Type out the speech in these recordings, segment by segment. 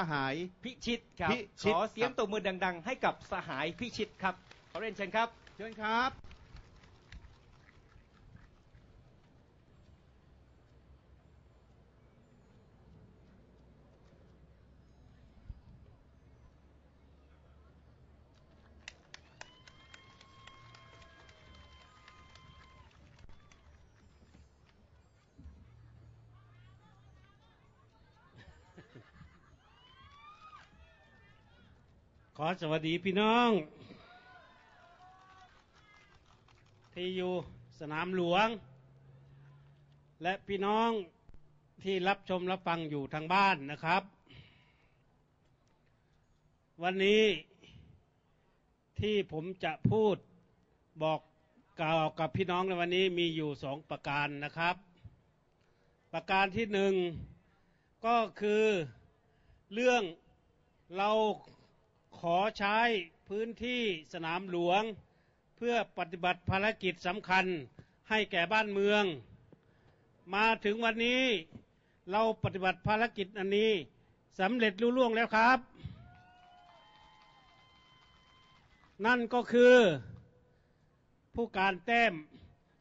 สหาย พิชิตครับ พิชิต ขอเสียงครับตบมือดัง ๆ ให้กับสหายพิชิตครับขอเรียนเชิญครับ เชิญครับ ขอสวัสดีพี่น้อง ที่อยู่สนามหลวง และพี่น้องที่รับชมรับฟังอยู่ทางบ้านนะครับ วันนี้ที่ผมจะพูดบอกกล่าวกับพี่น้องในวันนี้มีอยู่สองประการนะครับ ประการที่หนึ่งก็คือเรื่องเรา ขอใช้พื้นที่สนามหลวง เพื่อปฏิบัติภารกิจสำคัญให้แก่บ้านเมือง มาถึงวันนี้เราปฏิบัติภารกิจอันนี้สำเร็จลุล่วงแล้วครับ นั่นก็คือ ผู้การแต้ม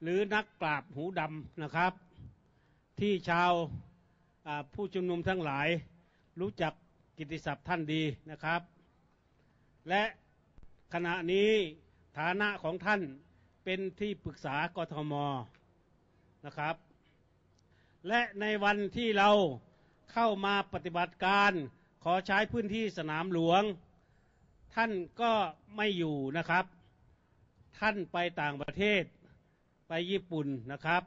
หรือนักปราบหูดำนะครับ ที่ชาวผู้ชุมนุมทั้งหลายรู้จักกิติศัพท์ท่านดีนะครับ และขณะนี้ฐานะของท่านเป็นที่ปรึกษากทมนะครับ และในวันที่เราเข้ามาปฏิบัติการขอใช้พื้นที่สนามหลวง ท่านก็ไม่อยู่นะครับ ท่านไปต่างประเทศไปญี่ปุ่นนะครับ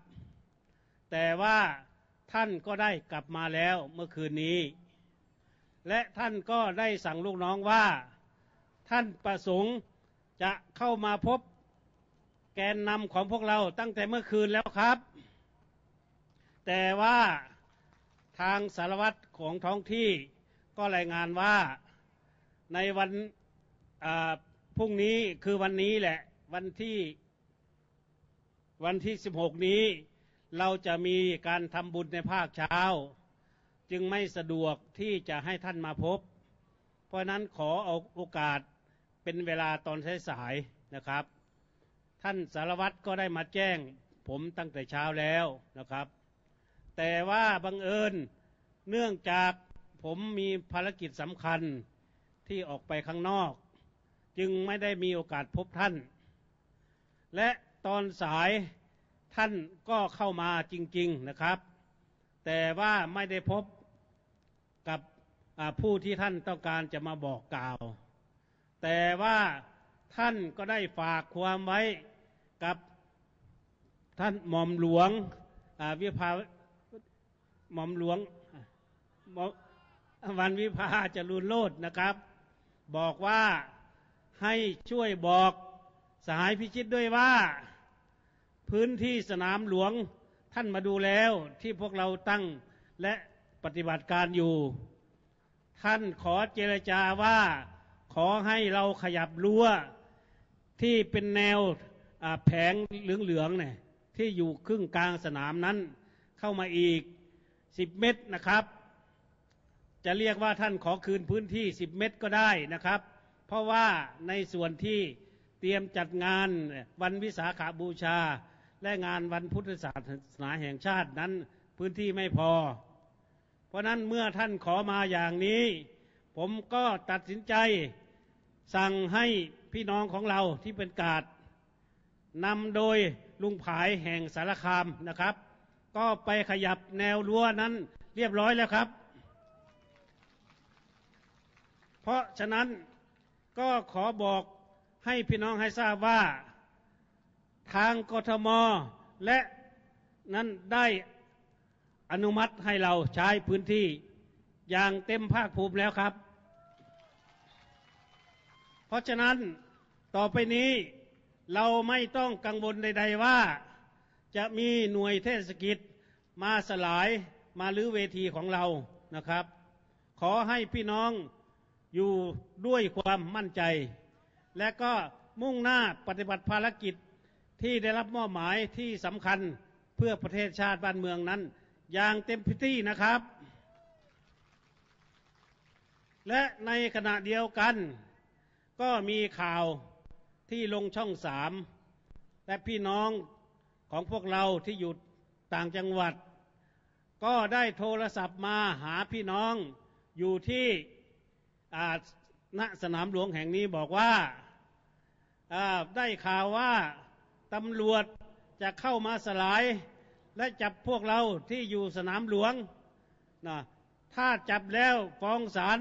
แต่ว่าท่านก็ได้กลับมาแล้วเมื่อคืนนี้ และท่านก็ได้สั่งลูกน้องว่า ท่านประสงค์จะเข้ามาพบแกนนำของพวกเราตั้งแต่เมื่อคืนแล้วครับ แต่ว่าทางสารวัตรของท้องที่ก็รายงานว่าในวันพรุ่งนี้คือวันนี้แหละวันที่วันที่ 16 นี้ เราจะมีการทำบุญในภาคเช้า จึงไม่สะดวกที่จะให้ท่านมาพบ เพราะนั้นขอเอาโอกาส เป็นเวลาตอนสายๆนะครับ ท่านสารวัตรก็ได้มาแจ้งผมตั้งแต่เช้าแล้วนะครับ แต่ว่าบังเอิญเนื่องจากผมมีภารกิจสำคัญที่ออกไปข้างนอก จึงไม่ได้มีโอกาสพบท่าน และตอนสายท่านก็เข้ามาจริง ๆนะครับ แต่ว่าไม่ได้พบกับผู้ที่ท่านต้องการจะมาบอกกล่าว แต่ว่าท่านก็ได้ฝากความไว้กับท่านหม่อมหลวงวิภาหม่อมหลวงวันวิภาจรุนโลดนะครับ บอกว่าให้ช่วยบอกสหายพิชิตด้วยว่า พื้นที่สนามหลวงท่านมาดูแล้วที่พวกเราตั้งและปฏิบัติการอยู่ ท่านขอเจรจาว่า ขอให้เราขยับรั้วที่เป็นแนวแผงเหลืองๆเนี่ยที่อยู่ครึ่งกลางสนามนั้น เข้ามาอีก 10 เมตรนะครับ จะเรียกว่าท่านขอคืนพื้นที่ 10 เมตรก็ได้นะครับ เพราะว่าในส่วนที่เตรียมจัดงานวันวิสาขาบูชา และงานวันพุทธศาสนาแห่งชาตินั้นพื้นที่ไม่พอ เพราะนั้นเมื่อท่านขอมาอย่างนี้ ผมก็ตัดสินใจสั่งให้พี่น้องของเราที่เป็นกาดนำโดยลุงผายแห่งสารคามนะครับ ก็ไปขยับแนวรั้วนั้นเรียบร้อยแล้วครับ เพราะฉะนั้นก็ขอบอกให้พี่น้องให้ทราบว่า ทางกทมและนั้นได้อนุมัติให้เราใช้พื้นที่อย่างเต็มภาคภูมิแล้วครับ เพราะฉะนั้นต่อไปนี้เราไม่ต้องกังวลใด ๆว่า จะมีหน่วยเทศกิจมาสลายมาลื้อเวทีของเรานะครับ ขอให้พี่น้องอยู่ด้วยความมั่นใจ และก็มุ่งหน้าปฏิบัติภารกิจที่ได้รับมอบหมายที่สำคัญเพื่อประเทศชาติบ้านเมืองนั้น อย่างเต็มที่นะครับ และในขณะเดียวกัน ก็มีข่าวที่ลงช่องสามและพี่น้องของพวกเราที่อยู่ต่างจังหวัด ก็ได้โทรศัพท์มาหาพี่น้องอยู่ที่ณสนามหลวงแห่งนี้บอกว่าอ่าได้ข่าวว่าตำรวจจะเข้ามาสลาย และจับพวกเราที่อยู่สนามหลวงนะถ้าจับแล้วฟ้องศาล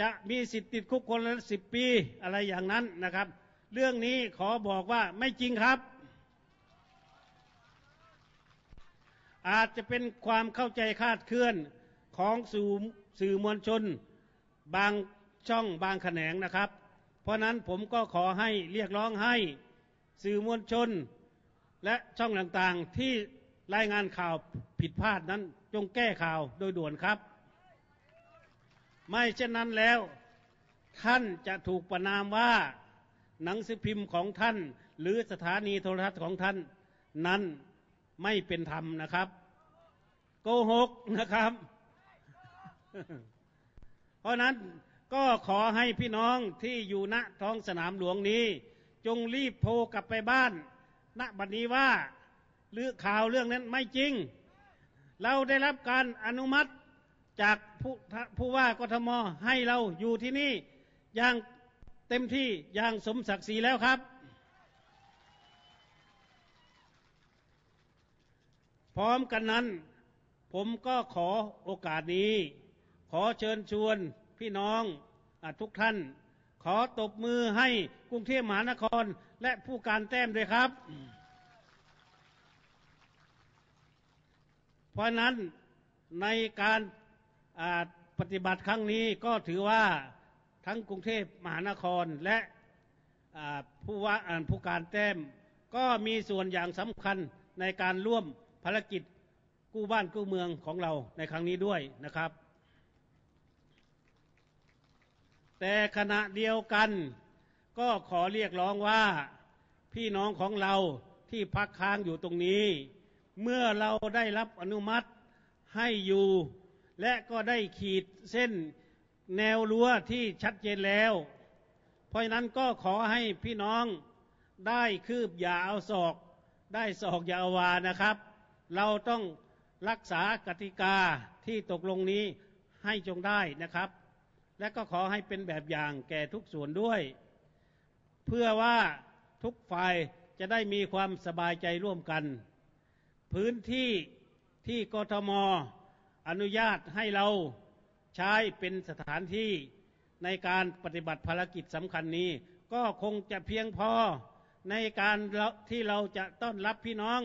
จะมีสิทธิ์ติดคุกคนละสิบปีอะไรอย่างนั้นนะครับ เรื่องนี้ขอบอกว่าไม่จริงครับ อาจจะเป็นความเข้าใจคลาดเคลื่อนของสื่อสื่อมวลชน บางช่องบางแขนงนะครับ เพราะนั้นผมก็ขอให้เรียกร้องให้สื่อมวลชน และช่องต่างๆที่รายงานข่าวผิดพลาดนั้นจงแก้ข่าวโดยด่วนครับ ไม่เช่นนั้นแล้ว ท่านจะถูกประนามว่าหนังสือพิมพ์ของท่าน หรือสถานีโทรทัศน์ของท่าน นั้นไม่เป็นธรรมนะครับ โกหกนะครับ เพราะนั้นก็ขอให้พี่น้องที่อยู่ณท้องสนามหลวงนี้ จงรีบโทรกลับไปบ้าน ณบัดนี้ว่าหรือข่าวเรื่องนั้นไม่จริง เราได้รับการอนุมัติ จากผู้ผู้ว่ากทมให้เราอยู่ที่นี่อย่างเต็มที่อย่างสมศักดิ์ศรีแล้วครับ พร้อมกันนั้น ผมก็ขอโอกาสนี้ ขอเชิญชวนพี่น้องอทุกท่าน ขอตบมือให้กรุงเทพมหานครและผู้การแต้มด้วยครับ เพราะนั้นในการ ปฏิบัติครั้งนี้ก็ถือว่าทั้งกรุงเทพมหานครและผู้ว่าอ่าผู้การแต้มก็มีส่วนอย่างสำคัญในการร่วมภารกิจกู้บ้านกู้เมืองของเราในครั้งนี้ด้วยนะครับ แต่ขณะเดียวกันก็ขอเรียกร้องว่าพี่น้องของเราที่พักค้างอยู่ตรงนี้ เมื่อเราได้รับอนุมัติให้อยู่ และก็ได้ขีดเส้นแนวรั้วที่ชัดเจนแล้ว เพราะฉะนั้นก็ขอให้พี่น้องได้คืบอย่าเอาศอก ได้ศอกอย่าเอาวานะครับ เราต้องรักษากติกาที่ตกลงนี้ให้จงได้นะครับ และก็ขอให้เป็นแบบอย่างแก่ทุกส่วนด้วย เพื่อว่าทุกฝ่ายจะได้มีความสบายใจร่วมกัน พื้นที่ที่กทม อนุญาตให้เราใช้เป็นสถานที่ในการปฏิบัติภารกิจสำคัญนี้ ก็คงจะเพียงพอในการที่เราจะต้อนรับพี่น้อง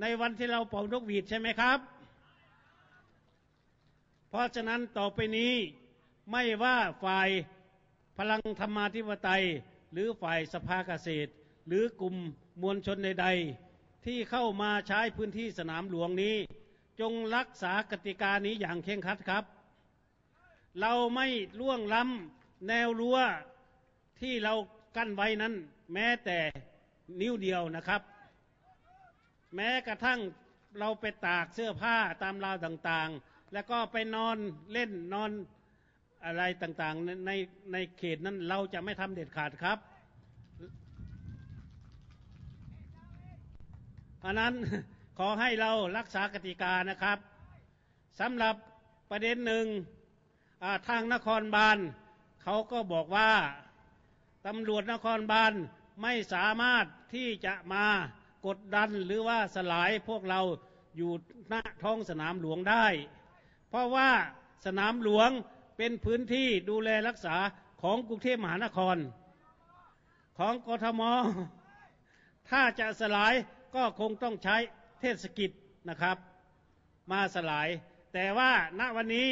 ในวันที่เราเป่านกหวีดใช่ไหมครับ เพราะฉะนั้นต่อไปนี้ไม่ว่าฝ่ายพลังธรรมาธิปไตย หรือฝ่ายสภาเกษตร หรือกลุ่มมวลชนใดๆที่เข้ามาใช้พื้นที่สนามหลวงนี้ จงรักษากติกานี้อย่างเคร่งครัดครับ เราไม่ล่วงล้ำแนวรั้วที่เรากั้นไว้นั้น แม้แต่นิ้วเดียวนะครับ แม้กระทั่งเราไปตากเสื้อผ้าตามราวต่างๆ แล้วก็ไปนอนเล่นนอนอะไรต่างๆในในเขตนั้นเราจะไม่ทำเด็ดขาดครับอันนั้น ขอให้เรารักษากติกานะครับสำหรับประเด็นหนึ่งทางนครบาลเขาก็บอกว่าตำรวจนครบาลไม่สามารถที่จะมากดดันหรือว่าสลายพวกเราอยู่ณท้องสนามหลวงได้ เพราะว่าสนามหลวงเป็นพื้นที่ดูแลรักษาของกรุงเทพมหานคร ของกทม ถ้าจะสลายก็คงต้องใช้ เทศกิจนะครับ มาสลาย แต่ว่าณวันนี้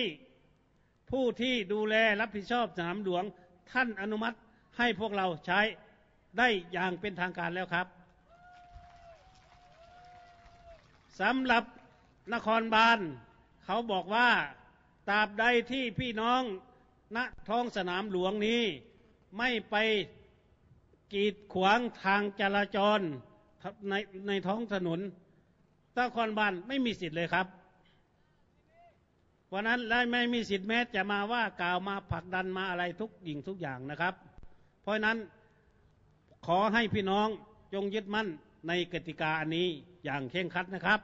ผู้ที่ดูแลรับผิดชอบสนามหลวงท่านอนุมัติให้พวกเราใช้ได้อย่างเป็นทางการแล้วครับสำหรับนครบาลเขาบอกว่าตราบใดที่พี่น้องณท้องสนามหลวงนี้ ไม่ไปกีดขวางทางจราจรในในท้องถนน นครบาลไม่มีสิทธิ์เลยครับเพราะนั้นและไม่มีสิทธิ์แม้จะมาว่ากล่าวมาผลักดันมาอะไรทุกอย่างทุกอย่างนะครับ เพราะฉะนั้นขอให้พี่น้องจงยึดมั่นในกติกาอันนี้อย่างเคร่งครัดนะครับ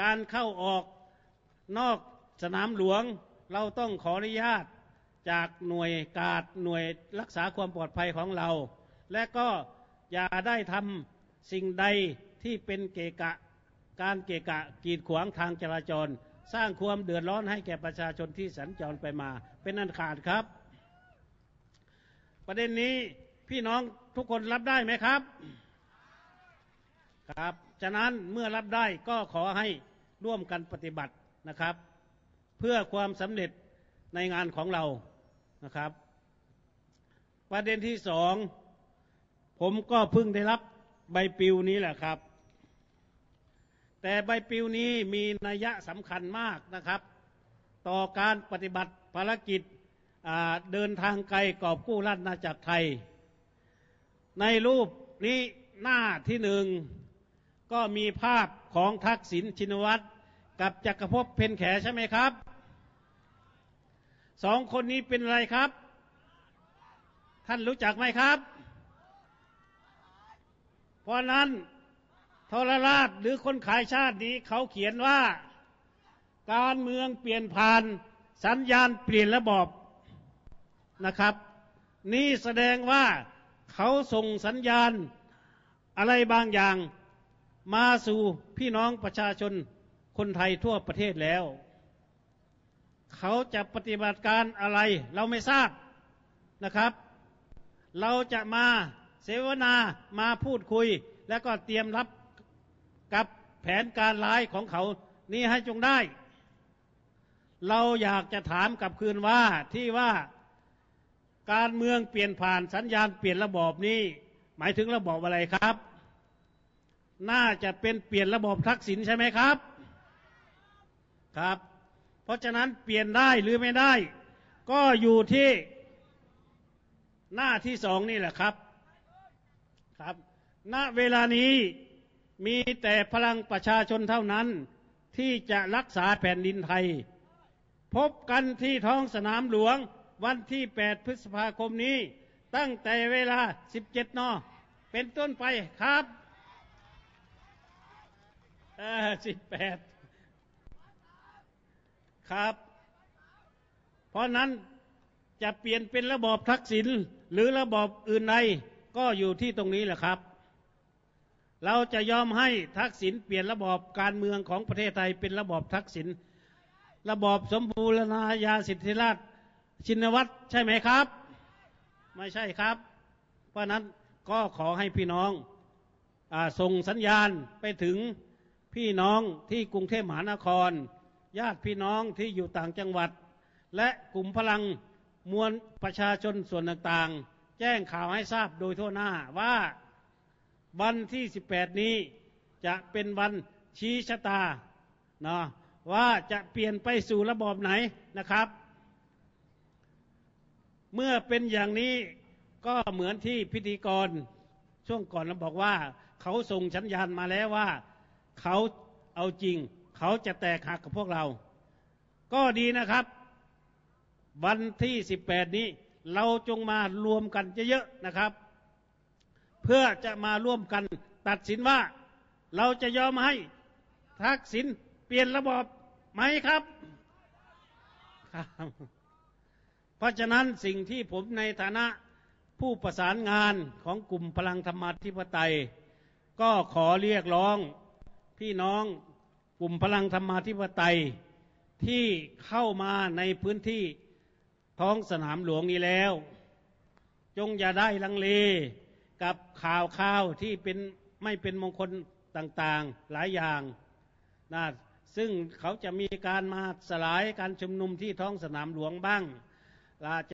การเข้าออกนอกสนามหลวงเราต้องขออนุญาตจากหน่วยกาดหน่วยรักษาความปลอดภัยของเรา และก็อย่าได้ทำสิ่งใดที่เป็นเกะกะ การเกะกะกีดขวางทางจราจร สร้างความเดือดร้อนให้แก่ประชาชนที่สัญจรไปมา เป็นอันขาดครับ ประเด็นนี้พี่น้องทุกคนรับได้ไหมครับ ครับ ฉะนั้นเมื่อรับได้ก็ขอให้ร่วมกันปฏิบัตินะครับ เพื่อความสำเร็จในงานของเรานะครับ ประเด็นที่สองผมก็เพิ่งได้รับใบปลิวนี้แหละครับ แต่ใบปลิวนี้มีนัยสำคัญมากนะครับ ต่อการปฏิบัติภารกิจเดินทางไกลกอบกู้ราชนาจักรไทย ในรูปนี้หน้าที่หนึ่งก็มีภาพของทักษิณชินวัตรกับจักรภพเพนแขใช่ไหมครับสองคนนี้เป็นอะไรครับ ท่านรู้จักไหมครับ เพราะนั้น ทรราชหรือคนขายชาตินี้เขาเขียนว่า การเมืองเปลี่ยนผ่าน สัญญาณเปลี่ยนระบอบนะครับ นี่แสดงว่าเขาส่งสัญญาณอะไรบางอย่างมาสู่พี่น้องประชาชนคนไทยทั่วประเทศแล้ว เขาจะปฏิบัติการอะไรเราไม่ทราบนะครับ เราจะมาเสวนามาพูดคุย แล้วก็เตรียมรับ กับแผนการร้ายของเขานี่ให้จงได้ เราอยากจะถามกับคืนว่าที่ว่าการเมืองเปลี่ยนผ่านสัญญาณเปลี่ยนระบอบนี้หมายถึงระบอบอะไรครับ น่าจะเป็นเปลี่ยนระบอบทักษิณใช่ไหมครับ ครับ เพราะฉะนั้นเปลี่ยนได้หรือไม่ได้ ก็อยู่ที่หน้าที่สองนี่แหละครับ ครับ ณ เวลานี้ มีแต่พลังประชาชนเท่านั้นที่จะรักษาแผ่นดินไทย พบกันที่ท้องสนามหลวงวันที่ 8 พฤษภาคมนี้ ตั้งแต่เวลา 17 น เป็นต้นไปครับเออ18ครับ เพราะนั้นจะเปลี่ยนเป็นระบอบทักษิณหรือระบอบอื่นใดก็อยู่ที่ตรงนี้แหละครับ เราจะยอมให้ทักษิณเปลี่ยนระบอบการเมืองของประเทศไทยเป็นระบอบทักษิณระบอบสมบูรณาญาสิทธิราชชินวัตรใช่ไหมครับ ไม่ใช่ครับ เพราะนั้นก็ขอให้พี่น้องอส่งสัญญาณไปถึงพี่น้องที่กรุงเทพมหานคร ญาติพี่น้องที่อยู่ต่างจังหวัด และกลุ่มพลังมวลประชาชนส่วนต่างๆ แจ้งข่าวให้ทราบโดยทั่วหน้าว่า วันที่ 18 นี้จะเป็นวันชี้ชะตาเนาะว่าจะเปลี่ยนไปสู่ระบอบไหนนะครับ เมื่อเป็นอย่างนี้ก็เหมือนที่พิธีกรช่วงก่อนเราบอกว่า เขาส่งสัญญาณมาแล้วว่า เขาเอาจริง เขาจะแตกหักกับพวกเรา ก็ดีนะครับ วันที่ 18 นี้ เราจงมารวมกันเยอะๆนะครับ เพื่อจะมาร่วมกันตัดสินว่า เราจะยอมให้ทักษิณเปลี่ยนระบอบไหมครับครับ เพราะฉะนั้นสิ่งที่ผมในฐานะผู้ประสานงานของกลุ่มพลังธรรมาธิปไตย ก็ขอเรียกร้องพี่น้องกลุ่มพลังธรรมาธิปไตย ที่เข้ามาในพื้นที่ท้องสนามหลวงนี้แล้ว จงอย่าได้ลังเล กับข่าวข่าวที่เป็นไม่เป็นมงคลต่างๆหลายอย่างนะซึ่งเขาจะมีการมาสลายการชุมนุมที่ท้องสนามหลวงบ้าง